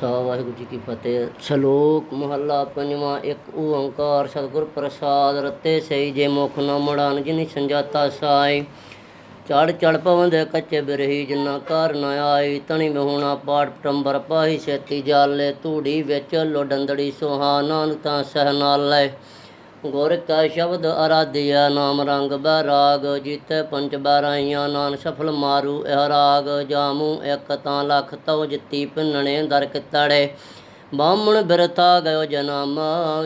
ਸਾ ਵਾਹਿਗੁਰੂ ਜੀ ਕੀ ਫਤਿਹ। ਸ਼ਲੋਕ ਮਹੱਲਾ ਪੰਜਵਾਂ, ਇੱਕ ਓੰਕਾਰ ਸਤਿਗੁਰ ਪ੍ਰਸਾਦ ਰਤੇ ਸਈ ਜੇ ਮੁਖ ਨਾ ਮੜਾਨ ਜਿਨੀ ਸੰਜਾਤਾ ਸਾਈ। ਚੜ ਚੜ ਪਵਨ ਦੇ ਕੱਚੇ ਬਿਰਹੀ ਜਿਨਾ ਘਰ ਨ ਆਈ, ਤਣੀ ਬਹੁਣਾ ਪਾਟ ਪਟੰਬਰ ਪਾਹੀ, ਛੇਤੀ ਜਾਲੇ ਧੂੜੀ ਵਿੱਚ ਲੋਡੰਦੜੀ ਸੁਹਾ, ਨਾਨਕ ਤਾਂ ਸਹਿ ਨਾਲ। ਗੁਰ ਕਾ ਸ਼ਬਦ ਅਰਾਧਿਆ ਨਾਮ ਰੰਗ ਬੈਰਾਗ ਜੀਤੇ ਪੰਜ ਬਾਰਾਈਆਂ ਨਾਨ ਸਫਲ ਮਾਰੂ ਇਹ ਰਾਗ, ਜਾਮੂ ਇੱਕ ਤਾਂ ਲਖ ਤਉ ਜਿੱਤੀ ਪਿੰਨਣੇ ਦਰ ਕਿਤੜੇ ਬਾਹਮਣ ਬਿਰਤਾ ਗਇਓ ਜਨਮ,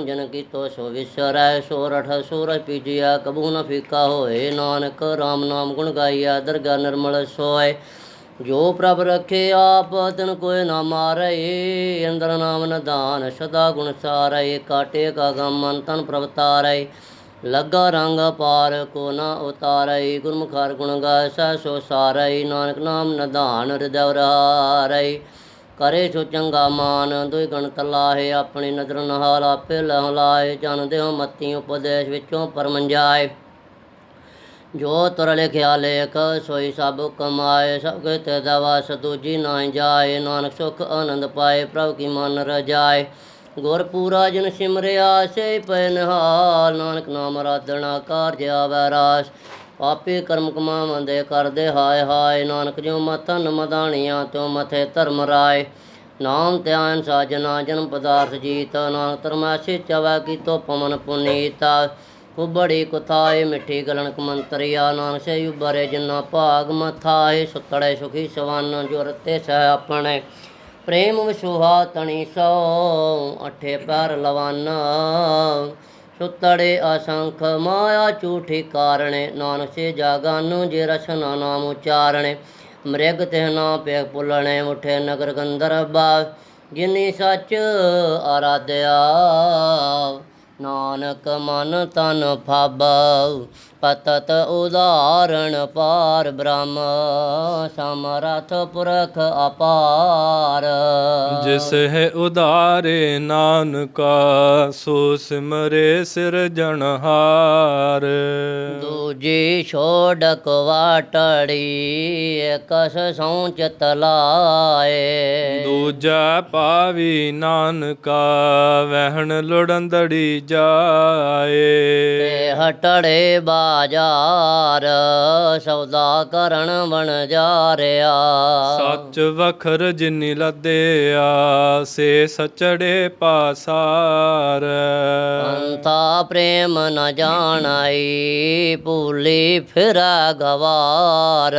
ਜਨ ਕੀ ਤੋ ਸੋ ਵਿਸਰੈ, ਸੋਰਠ ਸੂਰ ਪੀਜਿਆ ਕਬੂ ਨ ਫੀਕਾ ਹੋਏ, ਨਾਨਕ RAM ਨਾਮ ਗੁਣ ਗਾਈਆ ਦਰਗਾ ਨਿਰਮਲ ਸੋਏ। ਜੋ ਪ੍ਰਭ ਰਖੇ ਆਪ, ਤਨ ਕੋਇ ਨਾ ਮਾਰੈ। ਅੰਦਰ ਨਾਮ ਨਿਧਾਨ, ਸਦਾ ਗੁਣ ਸਾਰੈ। ਕਾਟੇ ਕਾ ਗਮ ਮਨ ਤਨ ਪ੍ਰਭ ਤਾਰੈ ਲੱਗਾ ਰੰਗ ਪਾਰ ਕੋ ਨਾ ਉਤਾਰੈ। ਗੁਰਮੁਖਾਰ ਗੁਣ ਗਾਇ ਸਹਿ ਸੋ ਸਾਰੈ। ਨਾਨਕ ਨਾਮ ਨਿਧਾਨ, ਹਿਰਦੈ ਰਹਾਰੈ ਕਰੇ ਸੋ ਚੰਗਾ ਮਾਨ, ਦੁਇ ਗਣ ਤਲਾਹੇ। ਆਪਣੀ ਨਦਰ ਨਹਾਲ, ਆਪੇ ਲਹ ਲਾਏ ਜਨ ਦੇਹ ਮਤੀ ਉਪਦੇਸ਼ ਵਿੱਚੋਂ ਪਰਮੰਜਾਏ। ਜੋ ਤੁਰ ਖਿਆਲੇ ਲੇਖ, ਸੋਈ ਸਭ ਕਮਾਏ, ਸਭ ਕੇ ਤੇ ਦਵਾਸ ਦੂਜੀ ਨਾ ਜਾਏ, ਨਾਨਕ ਸੁਖ ਆਨੰਦ ਪਾਏ, ਪ੍ਰਭ ਕੀ ਮਨ ਰਜਾਏ। ਗੁਰ ਪੂਰਾ ਜਨ ਸਿਮਰਿਆ ਸੇ ਪੈ ਨਾਨਕ ਨਾਮ ਰਾਧਣਾ ਕਾਰਜ ਆਵੈ ਰਾਸ। ਪਾਪੇ ਕਰਮ ਕਮਾ ਮੰਦੇ ਕਰਦੇ ਹਾਏ ਹਾਏ, ਨਾਨਕ ਜੋ ਮਤਨ ਮਦਾਣੀਆਂ ਤੋ ਮਥੇ ਧਰਮ ਰਾਏ। ਨਾਮ ਧਿਆਨ ਸਾਜਨਾ, ਜਨਮ ਪਦਾਰਥ ਜੀਤ, ਨਾਨਕ ਤਰਮਾਸੇ ਚਵੈ ਕੀਤੋ ਪਵਨ ਪੁਨੀਤਾ। ਕੁਬੜੀ ਕੁਥਾਏ ਮਿੱਠੀ ਗਲਣਕ ਮੰਤਰੀਆ ਨਾਨਕ ਸੇ ਉਬਰੇ ਜਿਨਾ ਭਾਗ ਮਥਾਏ, ਸੁਤੜੇ ਸੁਖੀ ਸਵਨ ਜੋ ਰਤੇ ਸਹਿ ਆਪਣੇ। ਪ੍ਰੇਮ ਵਿਸੋਹਾ ਤਣੀ ਸੋ ਅਠੇ ਪੈਰ ਲਵਨ। ਸੁਤੜੇ ਅਸੰਖ ਮਾਇਆ ਝੂਠੀ ਕਾਰਣੇ, ਨਾਨਕ ਸੇ ਜਾਗਾਨੂ ਜੇ ਰਸਨਾ ਨਾਮ ਉਚਾਰਣੇ। ਮ੍ਰਿਗ ਤਿਹ ਨਾ ਪੇ ਪੁਲਣੇ ਉਠੇ ਨਗਰ ਗੰਧਰਬਾ, ਜਿਨੀ ਸੱਚ ਆਰਾਧਿਆ। ਨਾਨਕ ਮਨ ਤਨ ਫਾਬਉ ਪਤਤ ਉਦਾਹਰਣ ਪਾਰ ਬ੍ਰਹਮ ਸਮਰਥ ਪੁਰਖ ਅਪਾਰ। ਜਿਸ ਹੈ ਉਦਾਰੇ ਨਾਨਕਾ ਸੋ ਸਿਮਰੇ ਸਿਰਜਣਹਾਰ ਦੂਜੀ ਛੋੜਕ ਵਾਟੜੀ ਕਸ ਸੌਂਚਤ ਲਾਏ ਦੂਜਾ ਪਾਵੀ ਨਾਨਕਾ ਵਹਿਣ ਲੁੜੰਦੜੀ ਜਾਏ। ਤੇ ਹਟੜੇ ਬਾਜ਼ਾਰ ਸੌਦਾ ਕਰਨ ਬਣ ਜਾ ਰਿਆ। ਸੱਚ ਵਖਰ ਜਿਨੀ ਲੱਦਿਆ ਸੇ ਸਚੜੇ ਪਾਸਾਰ। ਅੰਤਾ ਪ੍ਰੇਮ ਨ ਜਾਣਾਈ ਭੂਲੀ ਫਿਰਾ ਗਵਾਰ।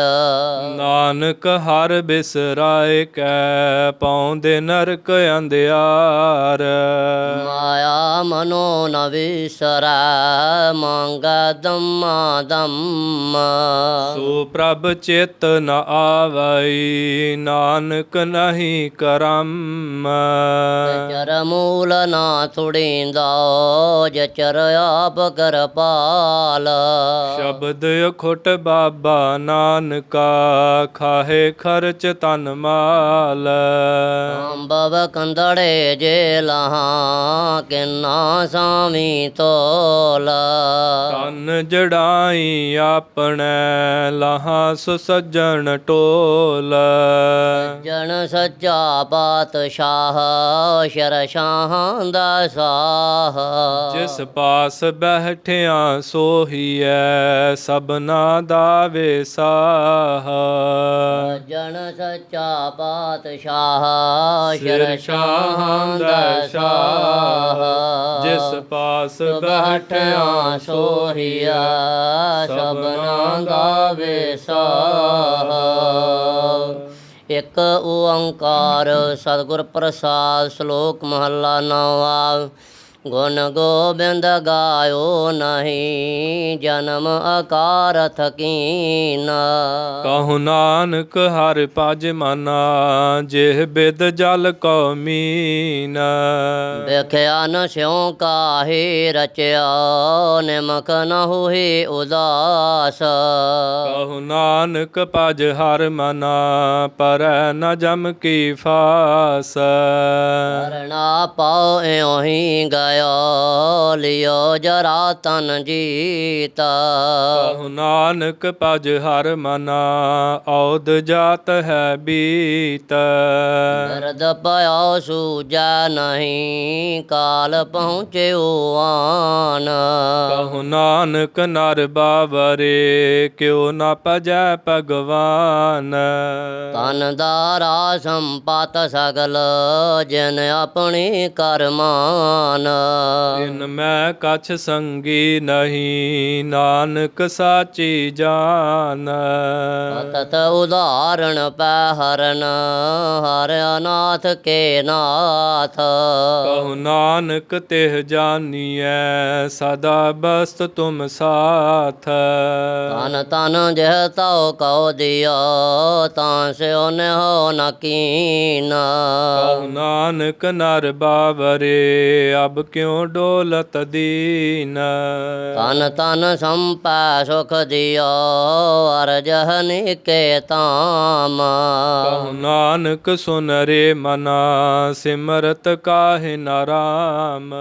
ਨਾਨਕ ਹਰ ਬਿਸਰਾਏ ਕੈ ਪਾਉਂਦੇ ਨਰਕ ਅੰਧਿਆਰ। ਮਾਇਆ ਮਨੋ ਨ ਵਿਸਰੈ ਮੰਗਾ ਦਮਾ ਦਮ। ਸੋ ਪ੍ਰਭ ਚਿਤ ਨ ਆਵਈ ਨਾਨਕ ਨਹੀਂ ਕਰਮ। ਚਰ ਮੂਲ ਨਾ ਤੁੜੀਂਦਾ ਜਚਰ ਆਪ ਕਰਪਾਲ ਸ਼ਬਦ ਅਖੁੱਟ ਬਾਬਾ ਨਾਨਕਾ ਖਾਹੇ ਖਰਚ ਤਨ ਮਾਲ। ਅੰਬਵ ਕੰਦੜੇ ਜੇ ਲਹਾ ਕਿੰਨਾ ਸਾਮੀ ਤੋਲ। ਤਨ ਜੜਾਈ ਆਪਣੇ ਲਹਾ ਸੁ ਸੱਜਣ ਟੋਲ ਜਨ ਸੱਚਾ ਪਾਤਸ਼ਾਹ ਸ਼ਰ ਸ਼ਾਹਾਂ ਦਾ ਸਾਹ। ਜਿਸ ਪਾਸ ਬਹਿਠਿਆ ਸੋਹੀਐ ਸਭਨਾ ਦਾ ਵੇਸਾਹ ਜਨ ਸੱਚਾ ਪਾਤਸ਼ਾਹ ਸ਼ਰ ਸ਼ਾਹਾਂ ਦਾ ਸਾਹ। ਜਿਸ ਪਾਸ ਬੈਠਿਆ ਬਹਿਠਿਆ ਸੋਹੀਆ ਸਭਨਾ ਦਾ ਵੇਸਾਹ ਇੱਕ ਓੰਕਾਰ ਸਤਿਗੁਰ ਪ੍ਰਸਾਦ ਸ਼ਲੋਕ ਮਹੱਲਾ ਨੌਵਾਂ। ਗੁਣ ਗੋਬਿੰਦ ਗਾਇਓ ਨਹੀਂ ਜਨਮ ਅਕਾਰ ਥਕੀਨ। ਕਹੁ ਨਾਨਕ ਹਰਿ ਭਜ ਮਨਾ ਜਿਹ ਬਿਦ ਜਲ ਕੋ ਮੀਨ। ਵੇਖਿਆ ਨ ਸਿਉ ਕਾਹੇ ਰਚਿਆ ਨਿਮਕ ਨ ਹੋਏ ਉਦਾਸ। ਕਹੁ ਨਾਨਕ ਭਜ ਹਰ ਮਨਾ ਪਰੈ ਨ ਜਮ ਕੀ ਫਾਸ। ਕਰਨਾ ਪਾਉ ਇਉਂ ਹੀ ਗਏ ਪਇਓ ਲਿਓ ਜਰਾ ਤਨ ਜੀਤਾ। ਕਹੋ ਨਾਨਕ ਭਜ ਹਰ ਮਨਾ ਔਦ ਜਾਤ ਹੈ ਬੀਤ। ਦਰਦ ਪਇਓ ਸੂਜਾ ਨਹੀਂ ਕਾਲ ਪਹੁੰਚਿਓ ਆਨ। ਕਹੋ ਨਾਨਕ ਨਰ ਬਾਵਰੇ ਕਿਉ ਨਾ ਭਜੈ ਭਗਵਾਨ। ਤਨ ਦਾਰਾ ਸੰਪਤ ਸਗਲ ਜਨ ਆਪਣੀ ਕਰਮਾਨ। ਇਨ ਮੈਂ ਕਛ ਸੰਗੀ ਨਹੀਂ ਨਾਨਕ ਸਾਚੀ ਜਾਨ। ਤਤ ਉਦਾਹਰਣ ਪੈ ਹਰਨ ਹਰ ਅਨਾਥ ਕੇ ਨਾਥ। ਕਹੋ ਨਾਨਕ ਤਿਹ ਜਾਨੀਐ ਸਦਾ ਬਸਤ ਤੁਮ ਸਾਥ। ਤਨ ਤਨ ਜਹ ਤਉ ਕਉ ਦਿਓ ਤਾਂ ਸਿਓ ਨਿਹੋ ਨ ਕੀਨਾ। ਕਹੋ ਨਾਨਕ ਨਰ ਬਾਵਰੇ ਅਬ ਕਿਉ ਡੋਲਤ ਦੀਨ? ਤਨ ਤਨ ਸੰਪੈ ਸੁਖ ਦਿਓ ਅਰਜਹ ਨਿਕੇ ਤਾਮ ਕਹੋ ਨਾਨਕ ਸੁਨ ਰੇ ਮਨਾ ਸਿਮਰਤ ਕਾਹਿ ਨਾਰਾਮ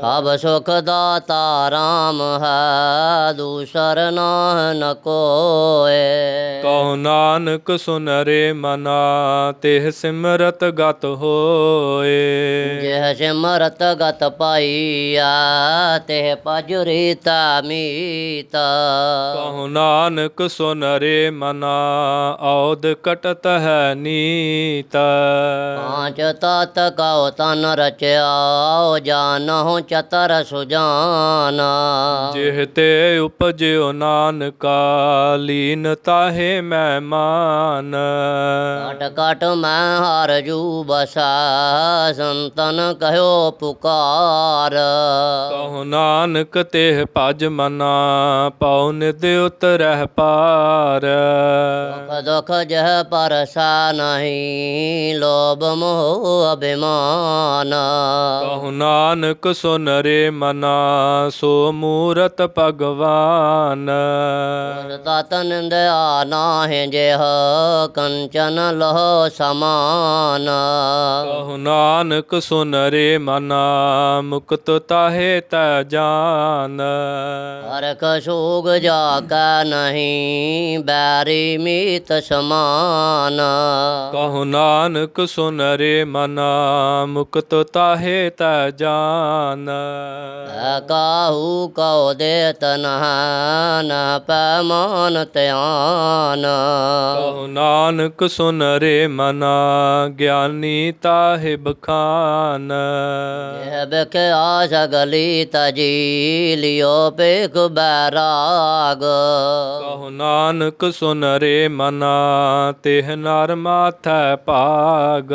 ਸਭ ਸੁਖ ਦਾਤਾ ਰਾਮ ਹੈ ਦੂਸਰ ਨਾਹ ਨ ਕੋਏ। ਕਹੋ ਨਾਨਕ ਸੁਨ ਰੇ ਮਨਾ ਤਿਹ ਸਿਮਰਤ ਗਤ ਹੋਏ। ਜਿਹ ਸਿਮਰਤ ਗਤ ਪਾਈਆ ਤੇ ਪਜੁਰੀ ਤਾ ਮੀਤਾ। ਕਹੋ ਨਾਨਕ ਸੁਨ ਰੇ ਮਨਾ ਔਦ ਕਟਤ ਹੈ ਨੀਤ। ਪਾਂਚ ਤਤ ਕਉ ਤਨ ਰਚਿਆ ਜਾਨਹੁ ਚਤਰ ਸੁਜਾਨ। ਜਿਹ ਤੇ ਉਪਜਿਓ ਨਾਨਕਾ ਲੀਨ ਤਾਹੇ ਮੈਂ ਮਾਨ। ਕਟ ਕਟ ਮੈਂ ਹਰ ਜੂ ਬਸਾ ਸੰਤਨ ਕਹਿਓ ਪੁਕਾਰ। ਕਹੋ ਨਾਨਕ ਤਿਹ ਭਜ ਮਨਾ ਪਉ ਨਿਦ ਉਤਰਹਿ ਪਾਰ। ਦੁਖ ਦੁਖ ਜਹ ਪਰਸਾ ਨਹੀਂ ਲੋਭ ਮੋਹ ਅਭਿਮਾਨ। ਕਹੋ ਨਾਨਕ ਸੁਨ ਰੇ ਮਨਾ ਸੋ ਮੂਰਤ ਭਗਵਾਨ। ਤਤ ਨਿੰਦਿਆ ਨਾਹਿ ਜਿਹ ਕੰਚਨ ਲੋ ਸਮਾਨ। ਕਹੋ ਨਾਨਕ ਸੁਨ ਰੇ ਮਨਾ ਮੁਕਤ ਤਾਹੇ ਤੈ ਜਾਨ। ਹਰ ਕਸੂਗ ਜਾ ਕਾ ਨਹੀਂ ਬੈਰੀ ਮੀਤ ਸਮਾਨ। ਕਹੋ ਨਾਨਕ ਸੁਨ ਰੇ ਮਨਾ ਮੁਕਤ ਤਾਹੇ ਤੈ ਜਾਨ। ਕਾਹੂ ਕਉ ਦੇ ਤਨਹ ਨ ਪਮਾਨ ਧਿਆਨ। ਕਹੋ ਨਾਨਕ ਸੁਨ ਰੇ ਮਨਾ ਗਿਆਨੀ ਤਾਹੇ ਬਖਾਨ। ਇਹ ਬਿਖ ਆਸ ਗਲੀ ਤਜੀ ਲਿਓ ਪੇਖ ਬੈਰਾਗ। ਕਹੋ ਨਾਨਕ ਸੁਨ ਰੇ ਮਨਾ ਤਿਹ ਨਰ ਮਾਥੈ ਭਾਗ।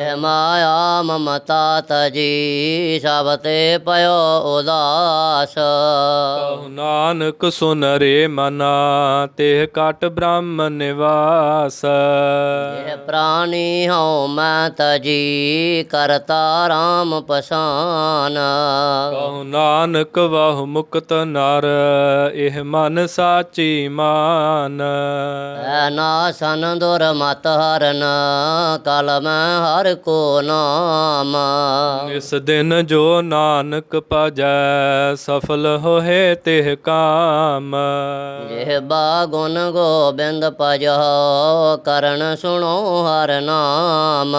ਇਹ ਮਾਇਆ ਮਮਤਾ ਤਜੀ ਸਭ ਤੇ ਪਇਓ ਉਦਾਸ। ਕਹੋ ਨਾਨਕ ਸੁਨ ਰੇ ਮਨਾ ਤਿਹ ਕਟ ਬ੍ਰਹਮ ਨਿਵਾਸ। ਇਹ ਪ੍ਰਾਨੀ ਹਉ ਮੈਂ ਤਜੀ ਕਰਤਾ ਰਾਮ ਪਸਾਨ ਕਹੋ ਨਾਨਕ ਵਾਹ ਮੁਕਤ ਨਰ ਇਹ ਮਨ ਸਾਚੀ ਮਾਨ। ਐ ਨਾਸਨ ਦੁਰ ਮਤ ਹਰਨ ਕਲ ਮੈਂ ਹਰ ਕੋ ਨਾਮ। ਇਸ ਦਿਨ ਜੋ ਨਾਨਕ ਭਜੈ ਸਫਲ ਹੋਏ ਤਿਹ ਕਾਮ। ਜਿਹ ਬਾ ਗੁਣ ਗੋਬਿੰਦ ਭਜੋ ਕਰਨ ਸੁਣੋ ਹਰ ਨਾਮ।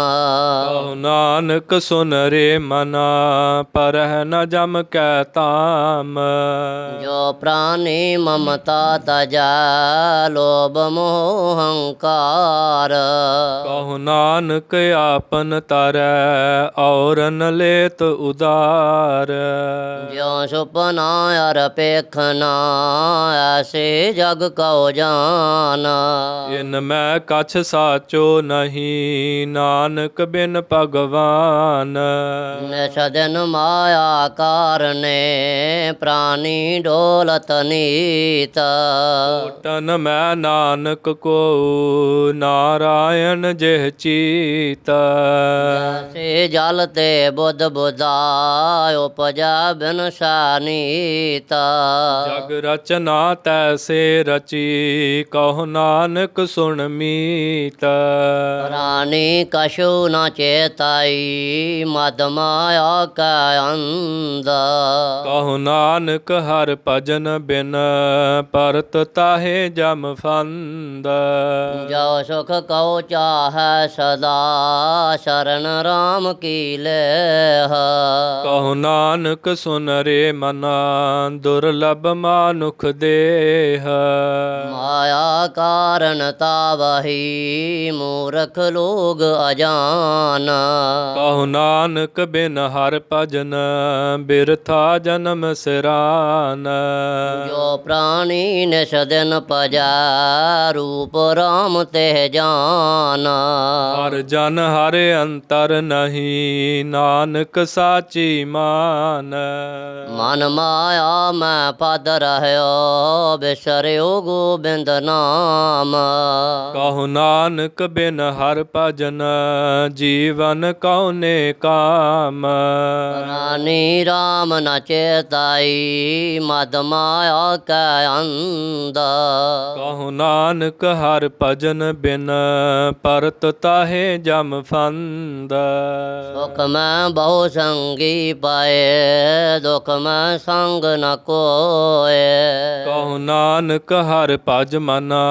ਨਾਨਕ ਸੁਨ ਰੇ ਮਨਾ ਪਰਹ ਨ ਜਮ ਕੈ ਤਾਮ ਜੋ ਪ੍ਰਾਨੀ ਮਮਤਾ ਤਜਾ ਲੋਭ ਮੋਹ ਹੰਕਾਰ। ਕਹੋ ਨਾਨਕ ਆਪਨ ਤਰੈ ਔਰਨ ਲੇਤ ਉਦਾਰ। ਜਿਉ ਸੁਪਨਾ ਅਰ ਪੇਖਨਾ ਐਸੇ ਜਗ ਕਉ ਜਾਨ। ਇਨ ਮੈਂ ਕਛ ਸਾਚੋ ਨਹੀਂ ਨਾਨਕ ਬਿਨ ਭਗਵਾਨ। ਨਿਸ ਦਿਨ ਮਾਇਆ ਕਾਰਨੇ ਪ੍ਰਾਨੀ ਡੋਲਤ ਨੀਤ। ਟਨ ਮੈਂ ਨਾਨਕ ਕੋ ਨਾਰਾਇਣ ਜਿਹ ਚੀਤ। ਸੇ ਜਲ ਤੇ ਬੁੱਧ ਬੁਧਾ ਉਪਜਾ ਬਿਨ ਸਾਨੀਤ। ਜਗ ਰਚਨਾ ਤੈਸੇ ਰਚੀ ਕਹੋ ਨਾਨਕ ਸੁਣ ਮੀਤ। ਪ੍ਰਾਨੀ ਨ ਨਾ ਚੇਤਾਈ ਮਦ ਮਾਇਆ ਕੈ ਅੰਦਾ ਕਹੋ ਨਾਨਕ ਹਰ ਭਜਨ ਬਿਨ ਪਰਤ ਤਾਹੇ ਜਮ ਫੰਦ। ਜੋ ਸੁਖ ਕਉ ਚਾਹੈ ਸਦਾ ਸ਼ਰਨ ਰਾਮ ਕੀ ਲੈਹ। ਕਹੋ ਨਾਨਕ ਸੁਨ ਰੇ ਮਨਾ ਦੁਰਲਭ ਮਾਨੁਖ ਦੇਹ। ਮਾਇਆ ਕਾਰਨ ਤਾਵਹੀ ਮੂਰਖ ਲੋਗ ਅਜਾਨ। ਕਹੋ ਨਾਨਕ ਬਿਨ ਹਰ ਭਜਨ ਬਿਰਥਾ ਜਨਮ ਸਿਰਾਨ। ਜੋ ਪ੍ਰਾਣੀ ਨਿਸ ਦਿਨ ਪਜੈ ਰੂਪ ਰਾਮ ਤੇ ਜਾਨ। ਹਰ ਜਨ ਹਰ ਅੰਤਰ ਨਹੀਂ ਨਾਨਕ ਸਾਚੀ ਮਾਨ। ਮਨ ਮਾਇਆ ਮੈਂ ਪਦ ਰਹਿਓ ਬਿਸਰਿਓ ਗੋਬਿੰਦ ਨਾਮ। ਕਹੋ ਨਾਨਕ ਬਿਨ ਹਰ ਭਜਨ ਜੀਵਨ ਕਉਨੇ ਕਾਮ। ਰਾਨੀ ਰਾਮ ਨ ਚੇਤਾਈ ਮਦ ਮਾਇਆ ਕੈ ਅੰਦਾ ਕਹੋ ਨਾਨਕ ਹਰ ਭਜਨ ਬਿਨ ਪਰਤ ਤਾਹੇ ਜਮ ਫੰਦ। ਸੁਖ ਮੈਂ ਬਹੁ ਸੰਗੀ ਪਾਏ ਦੁਖ ਮੈਂ ਸੰਗ ਨ ਕੋਏ। ਕਹੋ ਨਾਨਕ ਹਰ ਭਜ ਮਨਾ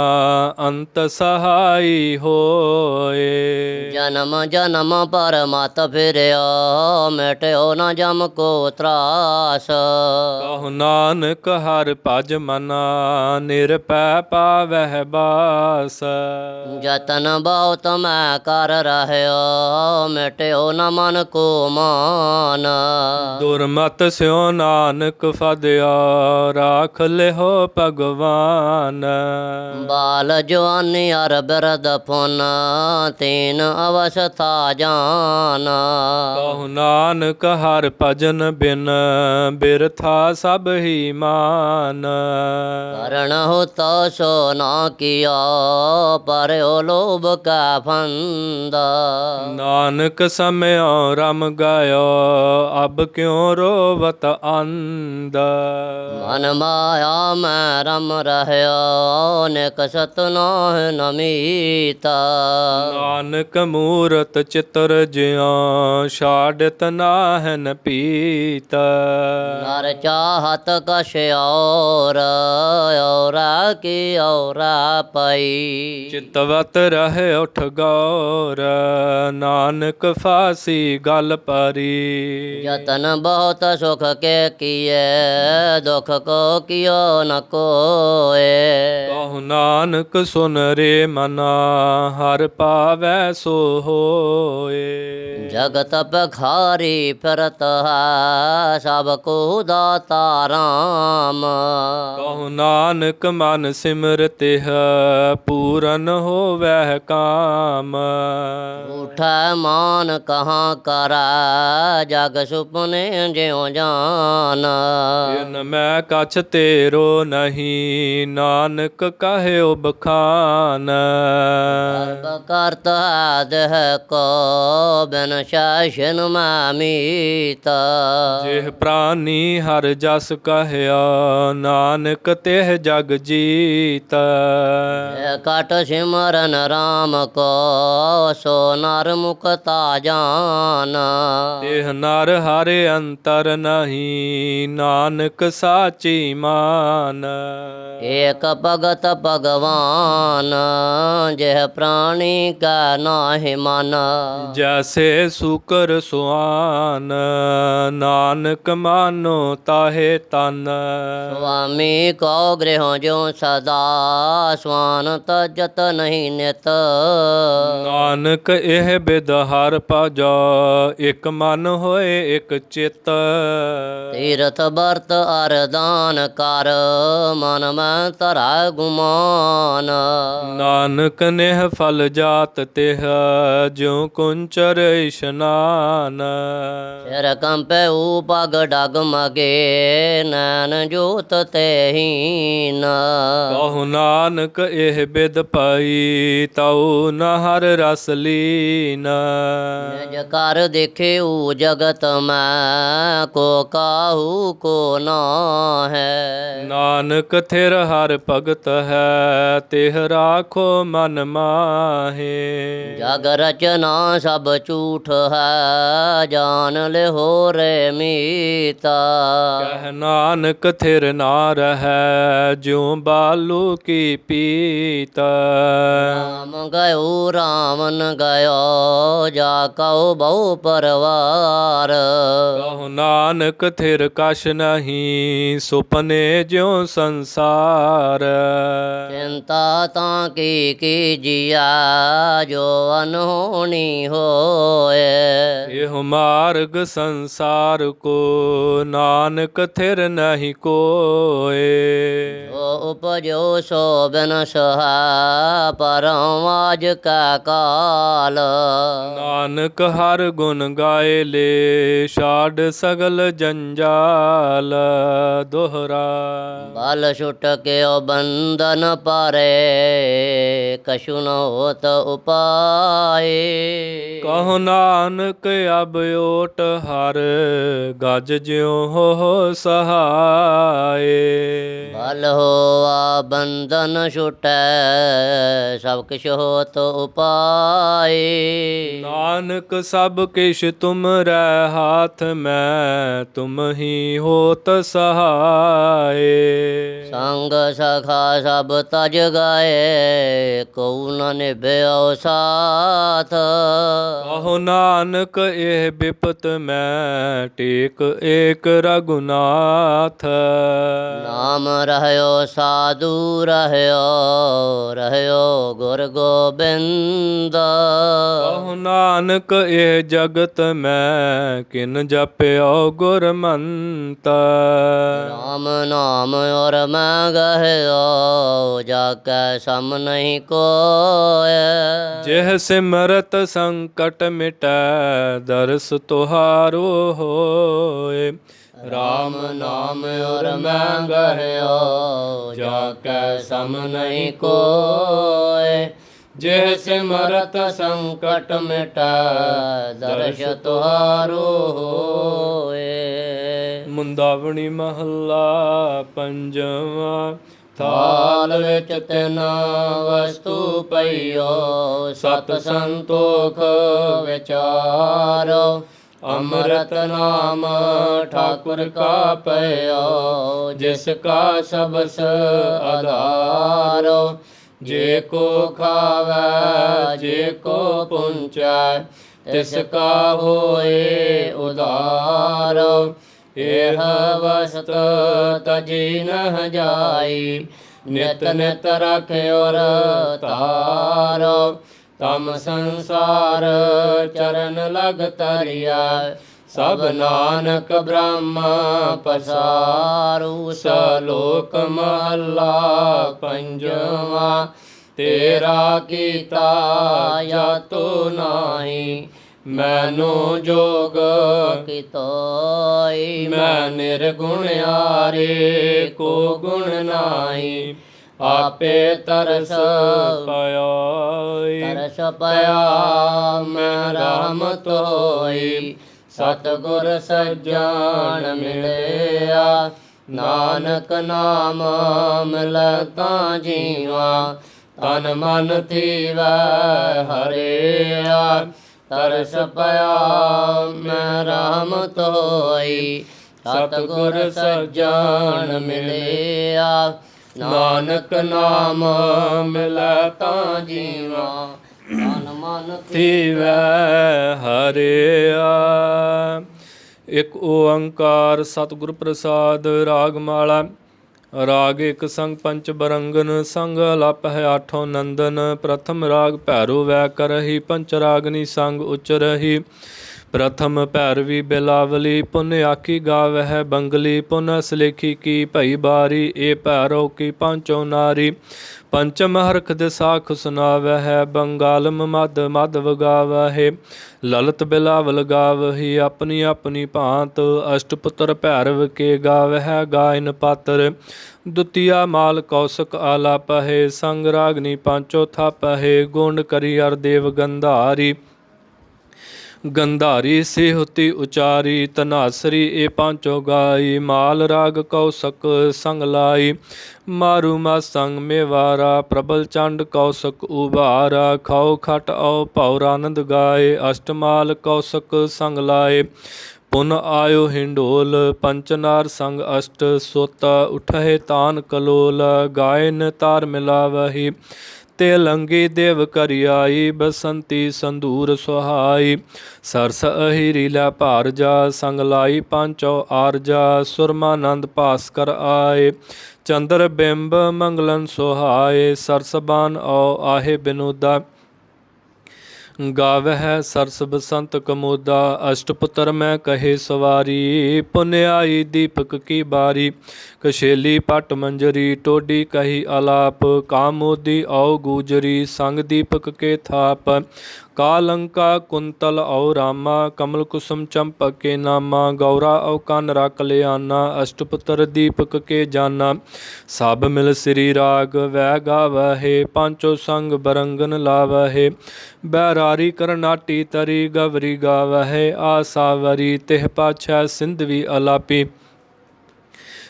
ਅੰਤ ਸਹਾਈ ਹੋਏ। ਜਨਮ ਜਨਮ ਪਰ ਮਤ ਫਿਰਿਓ ਮਿਟਿਓ ਨ ਜਮ ਕੋ ਤਰਾਸ ਕਹੋ ਨਾਨਕ ਹਰ ਭਜ ਮਨਾ ਨਿਰਪੈ ਪਾਵਹਿ ਬਾਸ। ਜਤਨ ਬਹੁਤ ਮੈਂ ਕਰ ਰਹਿਓ ਮਿਟਿਓ ਨ ਮਨ ਕੋ ਮਾਨ। ਦੁਰਮਤ ਸਿਓ ਨਾਨਕ ਫਦਿਆ ਰਾਖ ਲਿਹੋ ਭਗਵਾਨ। ਬਾਲ ਜਵਾਨੀ ਅਰ ਬਿਰਦ ਫੁਨ ਤੀਨ ਅਵਸਥਾ ਜਾਨ। ਕਹੋ ਨਾਨਕ ਹਰ ਭਜਨ ਬਿਨ ਬਿਰਥਾ ਸਭ ਹੀ ਮਾਨ। ਕਰਣ ਹੋ ਤੋ ਸੋ ਨਾ ਕੀਆ ਪਰਿਓ ਲੋਭ ਕਾ ਫੰਦਾ। ਨਾਨਕ ਸਮਿਓ ਰਮ ਗਇਓ ਅਬ ਕਿਉ ਰੋਵਤ ਅੰਦ ਮਨ ਮਾਇਆ ਮੈਂ ਰਮ ਰਹਿਓ ਨਿਕ ਸਤਨਾਹ ਨਮੀਤਾ ਨਾਨਕ ਮੂਰਤ ਚਿਤਰ ਜਿਉ ਛਾੜਤ ਨਾਹਨ ਪੀਤ। ਨਰ ਚਾਹਤ ਕਛ ਔਰ ਔਰਾ ਕੀ ਔਰਾ ਪਈ। ਚਿਤਵਤ ਰਹਿ ਉਠ ਗੌਰ ਨਾਨਕ ਫਾਸੀ ਗਲ ਪਰੀ। ਯਤਨ ਬਹੁਤ ਸੁਖ ਕੇ ਕੀਏ ਦੁਖ ਕੋ ਕਿਓ ਨ ਕੋਏ। ਕਹੋ ਨਾਨਕ ਸੁਨ ਰੇ ਮਨਾ ਹਰ ਪਾਵੈ ਸੋ ਹੋਏ। ਜਗਤ ਪਖਾਰੀ ਫਿਰਤ ਹੈ ਸਭ ਕੋ ਦਾਤਾ ਰਾਮ। ਕਹੋ ਨਾਨਕ ਮਨ ਸਿਮਰਤ ਹੈ ਪੂਰਨ ਹੋਵੈ ਕਾਮ। ਉਠੈ ਮਾਨ ਕਹਾਂ ਕਰੈ ਜਗ ਸੁਪਨੇ ਜਿਉ ਜਾਨ। ਇਨ ਮੈਂ ਕਛ ਤੇਰੋ ਨਹੀਂ ਨਾਨਕ ਕਹਿਓ ਬਖਾਨ ਸਰਬ ਕਰਤ ਦੇਹ ਕੋ ਬਿਨ ਸ਼ਾਸਨ ਮਾਮੀਤ ਜਿਹ ਪ੍ਰਾਨੀ ਹਰ ਜਸ ਕਹਿਆ ਨਾਨਕ ਤਿਹ ਜਗ ਜੀਤ। ਕਟ ਸਿਮਰਨ ਰਾਮ ਕੋ ਸੋ ਨਰ ਮੁਕਤਾ ਜਾਨ। ਤਿਹ ਨਰ ਹਰ ਅੰਤਰ ਨਹੀਂ ਨਾਨਕ ਸਾਚੀ ਮਾਨ। ਏਕ ਭਗਤ ਭਗਵਾਨ ਜਿਹ ਪ੍ਰਾਣੀ ਕਾ ਨਾਹਿ ਮਨ। ਜੈਸੇ ਸੁਕਰ ਸੁਆਨ ਨਾਨਕ ਮਾਨੋ ਤਾਹੇ ਤਨ। ਸੁਆਮੀ ਕੋ ਗ੍ਰਹਿ ਜੋ ਸਦਾ ਸਵਾਨ ਤਜਤ ਨਹੀਂ ਨਿਤ। ਨਾਨਕ ਇਹ ਬਿਦ ਹਰ ਭਜਾ ਇਕ ਮਨ ਹੋਏ ਇਕ ਚਿਤ। ਤੀਰਥ ਵਰਤ ਅਰਦਾਨ ਕਰ ਮਨ ਮੈਂ ਧਰਾ ਗੁਮਾਨ। ਨਾਨਕ ਨੇਹ ਫਲ ਜਾਤ ਤਿਹ ਜਿਉ ਕੁੰਚਰ ਇਸ਼ਨਾਨ। ਸਿਰ ਕੰਪੇ ਉਪਗ ਡਗ ਮਗੇ ਨੈਣ ਜੋਤ ਤੇ ਹੀਨ ਕਹੋ ਨਾਨਕ ਇਹ ਬਿਦ ਪਾਈ ਤਉ ਨ ਹਰ ਰਸ ਲੀਨ। ਨਿਜ ਕਰ ਦੇਖਿਓ ਜਗਤ ਮੈਂ ਕੋ ਕਾਹੂ ਕੋ ਨਾ ਹੈ ਨਾਨਕ ਥਿਰ ਹਰ ਭਗਤ ਹੈ ਤਿਹ ਰਾਖੋ ਮਨ ਮਾਹੇ। ਜਗ ਰਚਨ ਸਭ ਝੂਠ ਹੈ ਜਾਣ ਲਿਹੋ ਰੇ ਮੀਤਾ ਕਹਿ ਨਾਨਕ ਥਿਰ ਨਾ ਰਹੈ ਜਿਉ ਬਾਲੂ ਕੀ ਪੀਤ। ਰਾਮ ਗਇਓ ਰਾਮਨ ਗਇਓ ਜਾ ਕਉ ਬਹੁ ਪਰਵਾਰ। ਕਹੋ ਨਾਨਕ ਥਿਰ ਕਛ ਨਹੀਂ ਸੁਪਨੇ ਜਿਉ ਸੰਸਾਰ। ਚਿੰਤਾ ਤਾਂ ਕੀ ਕੀਜੀਆ ਜੋ ਅਨਹੋਣੀ ਹੋਏ। ਇਹ ਮਾਰਗ ਸੰਸਾਰ ਕੋ ਨਾਨਕ ਥਿਰ ਨਹੀਂ ਕੋਏ। ਸੋ ਉਪਜੋ ਸੋ ਬਿਨ ਸਹਾ ਪਰਮ ਆਜ ਕਾ ਕਾਲ। ਨਾਨਕ ਹਰ ਗੁਣ ਗਾਏ ਲੈ ਛਾੜ ਸਗਲ ਜੰਜਾਲ ਦੋਹਰਾ। ਬਲ ਛੁਟ ਕਿਓ ਬੰਧਨ ਪਾਰੇ ਕਛੁ ਨ ਹੋਤ ਉਪਾਏ। ਕਹੋ ਨਾਨਕ ਅਬ ਓਟ ਹਰ ਗਜ ਜਿਉ ਹੋ ਸਹਾਏ। ਬਲ ਹੋਆ ਬੰਧਨ ਛੁਟੈ। ਸਭ ਕਿਛ ਹੋਤ ਉਪਾਏ। ਨਾਨਕ ਸਭ ਕਿਛ ਤੁਮਰੈ ਹਾਥ ਮੈਂ ਤੁਮ ਹੀ ਹੋਤ ਸਹਾਏ ਸੰਗ ਸਖਾ ਸਭ ਤਜ ਗਏ ਕਉ ਨ ਨਿਭਿਓ ਸਾਥ। ਕਹੋ ਨਾਨਕ ਇਹ ਬਿਪਤ ਮੈਂ ਟੇਕ ਏਕ ਰਗੁਨਾਥ ਨਾਮ ਰਹਿਓ ਸਾਧੂ ਰਹਿਓ ਰਹਿਓ ਗੁਰ ਗੋਬਿੰਦ। ਕਹੋ ਨਾਨਕ ਇਹ ਜਗਤ ਮੈਂ ਕਿਨ ਜਪਿਓ ਗੁਰਮੰਤ। ਰਾਮ ਨਾਮ ਔਰ ਮੈਂ ਗਹਿਓ ਜਾ ਕੈ ਸਮ ਨਹੀਂ ਕੋਇ। ਜਿਹ ਸਿਮਰਤ ਸੰਕਟ ਮਿਟੈ ਦਰਸ ਤੁਹਾਰੋ ਹੋਏ ਰਾਮ ਨਾਮ ਔਰ ਮੈਂ ਗਹਿਓ ਜਾ ਕੈ ਸਮ ਨਹੀਂ ਕੋਇ। ਜਿਹ ਸਿਮਰਤ ਸੰਕਟ ਮਿਟੈ ਦਰਸ਼ ਤੁਹਾਰੋ ਹੋਏ ਮੁੰਦਾਵਣੀ ਮਹੱਲਾ ਪੰਜਵਾ ਥਾਲ ਵਿੱਚ ਤਿਨ ਵਸਤੂ ਪਈਓ ਸਤ ਸੰਤੋਖ ਵਿਚਾਰੋ। ਅੰਮ੍ਰਿਤ ਨਾਮ ਠਾਕੁਰ ਕਾ ਪਇਓ ਜਿਸ ਕਾ ਸਬਸ ਆਧਾਰੋ। ਜੇ ਕੋ ਖਾਵੈ, ਜੇ ਕੋ ਪੁੰਚੈ, ਤਿਸ ਕਾ ਹੋਏ ਉਦਾਰ ਇਹ ਵਸਤ ਤਜੀ ਨ ਜਾਈ, ਨਿਤ ਨਿਤ ਰਖਿਓ ਤਾਰੋ ਤਮ ਸੰਸਾਰ ਚਰਨ ਲਗ ਤਰਿਆ ਸਭ ਨਾਨਕ ਬ੍ਰਹਮ ਪਸਾਰੂ ਸਲੋਕ ਮਹੱਲਾ ਪੰਜਵਾ ਤੇਰਾ ਕੀਤਾ ਜਾਂ ਤੋ ਨਾਹੀ ਮੈਨੂ ਜੋਗ ਕਿਤੋਈ। ਮੈਂ ਨਿਰਗੁਣ ਆਰੇ ਕੋ ਗੁਣ ਨਾਹੀ। ਆਪੇ ਤਰਸ ਪਾਇ ਤਰਸ ਪਿਆ ਮੈਂ ਰਹਿਮਤ ਹੋਈ ਸਤਿਗੁਰ ਸੱਜਣ ਮਿਲਿਆ। ਨਾਨਕ ਨਾਮ ਮਿਲੈ ਤਾਂ ਜੀਵਾ। ਤਨ ਮਨ ਥੀਵੈ ਹਰਿਆ। ਤਰਸ ਪਿਆ ਮੈਂ ਰਹਿਮਤ ਹੋਈ ਸਤਿਗੁਰ ਸੱਜਣ ਮਿਲਿਆ। ਨਾਨਕ ਨਾਮ ਮਿਲੈ ਤਾਂ ਜੀਵਾ ਤਨ ਮਨ ਥੀਵੈ ਹਰਿਆ। ਇੱਕ ਓੰਕਾਰ ਸਤਿਗੁਰ ਪ੍ਰਸਾਦ ਰਾਗ ਮਾਲਾ ਰਾਗ ਇੱਕ ਸੰਗ ਪੰਚ ਬਰੰਗਨ, ਸੰਗ ਅਲਪ ਹੈ ਆਠੋ ਨੰਦਨ, ਪ੍ਰਥਮ ਰਾਗ ਭੈਰੋ ਵੈ ਕਰਹੀ, ਪੰਚ ਰਾਗਨੀ ਸੰਗ ਉਚਰਹੀ। ਪ੍ਰਥਮ ਭੈਰਵੀ ਬਿਲਾਵਲੀ ਪੁਨ ਆਖੀ ਗਾਵਹਿ, ਬੰਗਲੀ ਪੁਨ ਸਲੇਖੀ ਕੀ ਭਈ ਬਾਰੀ, ਏ ਭੈਰੋ ਕੀ ਪੰਚੋ ਨਾਰੀ। ਪੰਚਮ ਹਰਖ ਦੇ ਸਾਖ ਸੁਨਾਵਹਿ ਬੰਗਾਲਮ ਮਦ ਮਦ ਵਗਾਵਹਿ ਲਲਤ ਬਿਲਾਵਲ ਗਾਵਹੀ, ਆਪਣੀ ਆਪਣੀ ਭਾਂਤ, ਅਸ਼ਟਪੁੱਤਰ ਭੈਰਵ ਕੇ ਗਾਵਹਿ, ਗਾਇਨ ਪਾਤਰ। ਦੁਤੀਆ ਮਾਲ ਕੌਸਕ ਆਲਾਪਹਿ ਸੰਗ ਰਾਗਨੀ ਪਾਂਚੋ ਥਾਪਹਿ ਗੁਣ ਕਰੀ ਅਰ ਦੇਵ ਗੰਧਾਰੀ। ਗੰਧਾਰੀ ਸਿਹੁਤੀ ਉਚਾਰੀ ਤਨਾਸਰੀ ਇਹ ਪਾਂਚੋ ਗਾਈ, ਮਾਲ ਰਾਗ ਕੌਸਕ ਸੰਗ ਲਾਈ। ਮਾਰੂ ਮਾ ਸੰਗ ਮੇਵਾਰਾ, ਪ੍ਰਬਲ ਚੰਡ ਕੌਸਕ ਉਬਾਰਾ ਖਾਉ ਖਟ ਔ ਭੌਰ ਆਨੰਦ ਗਾਏ ਅਸ਼ਟਮਾਲ ਕੌਸਕ ਸੰਗ ਲਾਏ। ਪੁਨ ਆਇਓ ਹਿੰਡੋਲ ਪੰਚਨਾਰ ਸੰਗ ਅਸ਼ਟ, ਸੋਤਾ ਉਠਹਿ ਤਾਨ ਕਲੋਲ। ਗਾਇਨ ਤਾਰ ਮਿਲਾਵਹੀ ਤੇ ਲੰਗੀ ਦੇਵ ਕਰਿਆਈ ਬਸੰਤੀ ਸੰਧੂਰ ਸੁਹਾਈ। ਸਰਸ ਅਹਿਰੀ ਲੈ ਭਾਰ ਜਾ, ਸੰਗ ਲਾਈ ਪਾਂਚੋ ਆਰਜਾ ਸੁਰਮਾਨੰਦ ਭਾਸਕਰ ਆਏ। ਚੰਦਰ ਬਿੰਬ ਮੰਗਲਨ ਸੁਹਾਏ ਸਰਸਬਾਨ ਆਓ ਆਹੇ ਬਿਨੋਦਾ। ਗਾਵਹਿ ਸਰਸ ਬਸੰਤ ਕਮੋਦਾ, ਅਸ਼ਟਪੁੱਤਰ ਮੈਂ ਕਹੇ ਸਵਾਰੀ, ਪੁਨਿਆਈ ਦੀਪਕ ਕੀ ਬਾਰੀ। ਕਸ਼ੇਲੀ ਪਟ ਮੰਜਰੀ, ਟੋਡੀ ਕਹੀ ਆਲਾਪ ਕਾਮੋਦੀ ਔ ਗੂਜਰੀ, ਸੰਗ ਦੀਪਕ ਕੇ ਥਾਪ। ਕਾਲੰਕਾ ਕੁੰਤਲ ਔ ਰਾਮਾ, ਕਮਲ ਕੁਸਮ ਚੰਪਕ ਕੇ ਨਾਮਾ, ਗੌਰਾ ਔ ਕੰਨ ਰਕ ਲਿਆਨਾ, ਅਸ਼ਟਪੁੱਤਰ ਦੀਪਕ ਕੇ ਜਾਨਾ। ਸਭ ਮਿਲ ਸ੍ਰੀ ਰਾਗ, ਵੈ ਗਾਵਹਿ, ਪਾਂਚੋ ਸੰਗ ਬਰੰਗਨ ਲਾਵਹਿ। ਬੈਰਾਰੀ ਕਰਨਾਟੀ ਤਰੀ ਗਵਰੀ ਗਾਵਹਿ ਆਸਾਵਰੀ ਤਿਹ ਪਾਛੈ ਸਿੰਧਵੀ ਅਲਾਪੀ।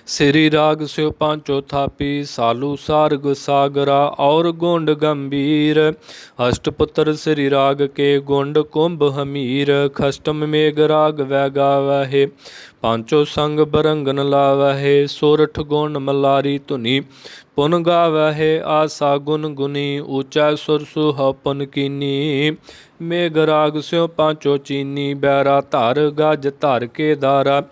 ਸ੍ਰੀ ਰਾਗ ਸਿਉ ਪਾਂਚੋ ਥਾਪੀ, ਸਾਲੂ ਸਾਰਗ ਸਾਗਰਾ, ਔਰ ਗੁੰਡ ਗੰਭੀਰ। ਅਸ਼ਟਪੁੱਤਰ ਸ੍ਰੀ ਰਾਗ ਕੇ ਗੁੰਡ ਕੁੰਭ ਹਮੀਰ, ਖਸ਼ਟਮ ਮੇਘ ਰਾਗ ਵੈ ਗਾਵਹਿ। ਪਾਂਚੋ ਸੰਗ ਬਰੰਗਨ ਲਾਵਹਿ, ਸੋਰਠ ਗੁਣ ਮਲਾਰੀ ਧੁਨੀ। ਪੁਨ ਗਾਵਹਿ ਆਸਾ ਗੁਨ ਗੁਨੀ ਊਚਾ ਸੁਰ ਸੁਹਪਨ ਕੀਨੀ। ਮੇਘ ਰਾਗ ਸਿਉ ਪਾਂਚੋ ਚੀਨੀ, ਬੈਰਾ ਧਰ ਗਜ ਧਰ ਕੇ ਦਾਰਾ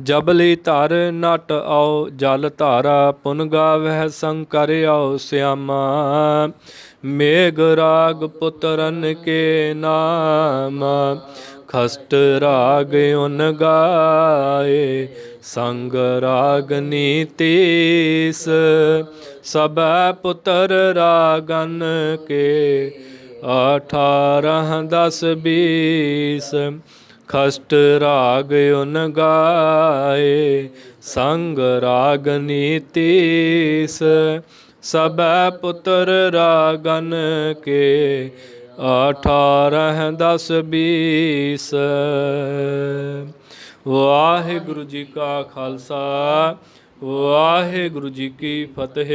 ਜਬਲੀ ਧਰ ਨਟ ਆਓ ਜਲ ਧਾਰਾ, ਪੁਨ ਗਾਵਹਿ ਸੰਕਰ ਆਓ ਸਿਆਮਾ। ਮੇਘ ਰਾਗ ਪੁੱਤਰਨ ਕੇ ਨਾਮ, ਖਸਟ ਰਾਗ ਉਨ ਗਾਏ, ਸੰਗ ਰਾਗ ਨੀਤੀਸ, ਸਭੈ ਪੁੱਤਰ ਰਾਗਨ ਕੇ, ਅਠਾਰਹ ਦਸ ਬੀਸ, ਖਸਟ ਰਾਗ ਉਨ ਗਾਏ, ਸੰਗ ਰਾਗ ਨੀਤੀਸ। ਸਭੈ ਪੁੱਤਰ ਰਾਗਨ ਕੇ, ਅਠਾਰਹ ਦਸ ਬੀਸ। ਵਾਹਿਗੁਰੂ ਜੀ ਕਾ ਖਾਲਸਾ, ਵਾਹਿਗੁਰੂ ਜੀ ਕੀ ਫਤਿਹ।